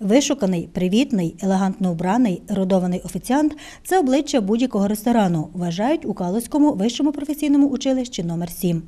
Вишуканий, привітний, елегантно вбраний, родований офіціант це обличчя будь-якого ресторану, вважають у Калузькому вищому професійному училищі номер 7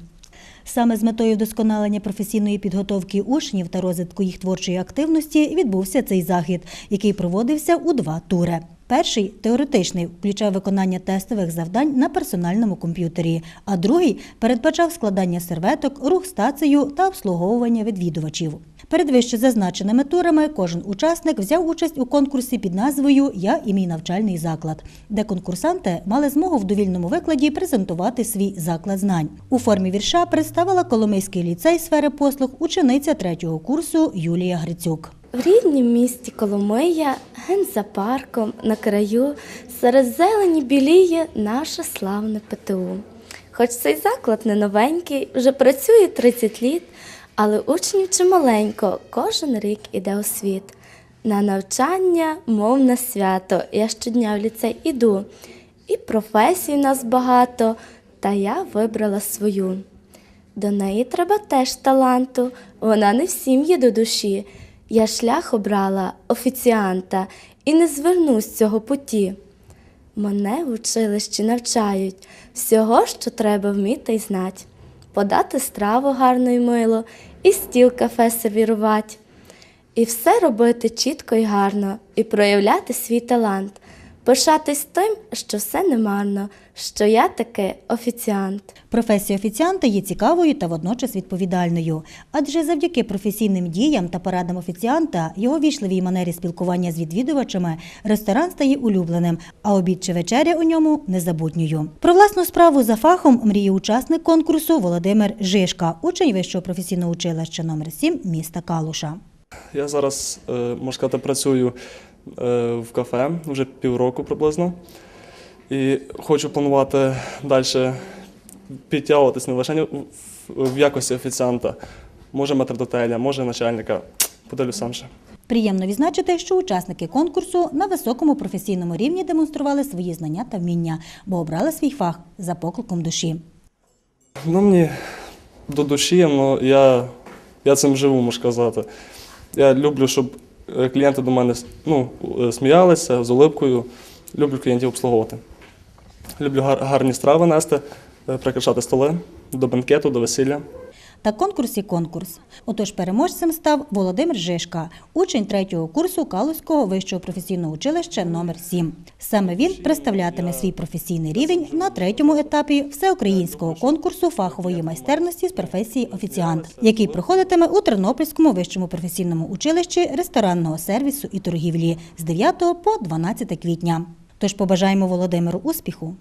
Саме з метою вдосконалення професійної підготовки учнів та розвитку їх творчої активності відбувся цей захід, який проводився у два тури. Перший теоретичний включав виконання тестових завдань на персональному комп'ютері, а другий передбачав складання серветок, рух стацію та обслуговування відвідувачів. Перед вище зазначеними турами кожен учасник взяв участь у конкурсі під назвою Я і мій навчальний заклад, де конкурсанти мали змогу в довільному викладі презентувати свій заклад знань. У формі вірша представила Коломийський ліцей сфери послуг учениця третього курсу Юлія Грицюк. В ріднім місті Коломия, ген за парком, на краю, серед зелені біліє наше славне ПТУ. Хоч цей заклад не новенький, вже працює 30 літ, але учнів чималенько, кожен рік іде у світ. На навчання, мов на свято, я щодня в ліцей іду. І професій нас багато, та я вибрала свою. До неї треба теж таланту, вона не всім є до душі. Я шлях обрала офіціанта і не звернусь з цього путі. Мене в училищі навчають всього, що треба вміти й знать. Подати страву гарно й мило, і стіл кафе сервірувати. І все робити чітко й гарно, і проявляти свій талант, пишатись тим, що все не марно, що я таки офіціант. Професія офіціанта є цікавою та водночас відповідальною, адже завдяки професійним діям та порадам офіціанта, його вічливій манері спілкування з відвідувачами, ресторан стає улюбленим, а обід чи вечеря у ньому незабутньою. Про власну справу за фахом мріє учасник конкурсу Володимир Жишка, учень вищого професійного училища номер 7 міста Калуша. Я зараз, е, можна сказати, працюю в кафе вже півроку приблизно. І хочу планувати далі підтягуватись не лише в- якості офіціанта, може метрдотеля, може начальника. Подивлюсь сам ще. Приємно відзначити, що учасники конкурсу на високому професійному рівні демонстрували свої знання та вміння, бо обрали свій фах за покликом душі. Ну, мені до душі, ну, я, я цим живу, можу сказати. Я люблю, щоб е, клієнти до мене ну, е, сміялися з улипкою. Люблю клієнтів обслуговувати. Люблю гарні страви нести, е, прикрашати столи до бенкету, до весілля. Та конкурс і конкурс. Отож переможцем став Володимир Жишка, учень третього курсу Калузького вищого професійного училища номер 7 Саме він представлятиме свій професійний рівень на третьому етапі всеукраїнського конкурсу фахової майстерності з професії офіціант, який проходитиме у Тернопільському вищому професійному училищі ресторанного сервісу і торгівлі з 9 по 12 квітня. Тож побажаємо Володимиру успіху.